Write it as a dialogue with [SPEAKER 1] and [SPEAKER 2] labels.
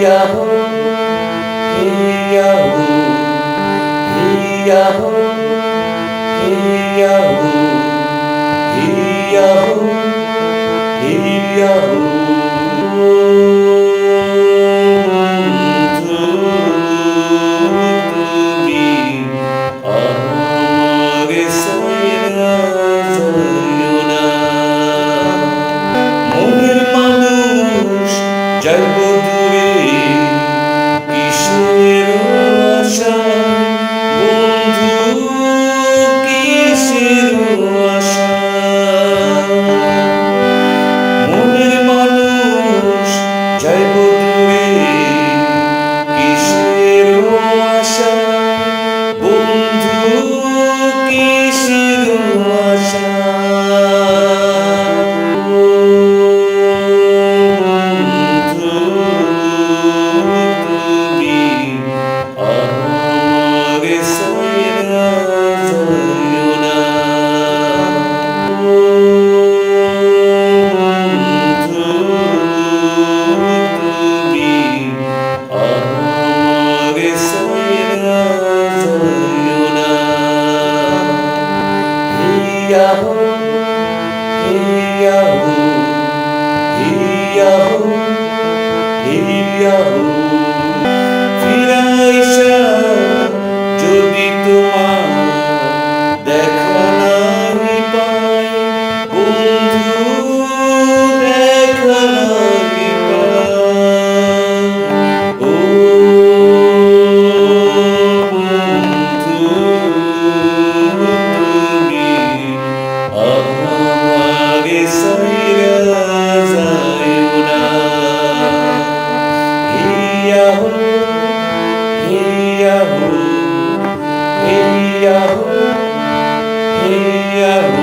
[SPEAKER 1] Yahoo, hey Yahoo, hey Yahoo, hey Yahoo, hey Yahoo Yahoo Yahoo Yahoo ফিরাইশা যদি তোমার yeah.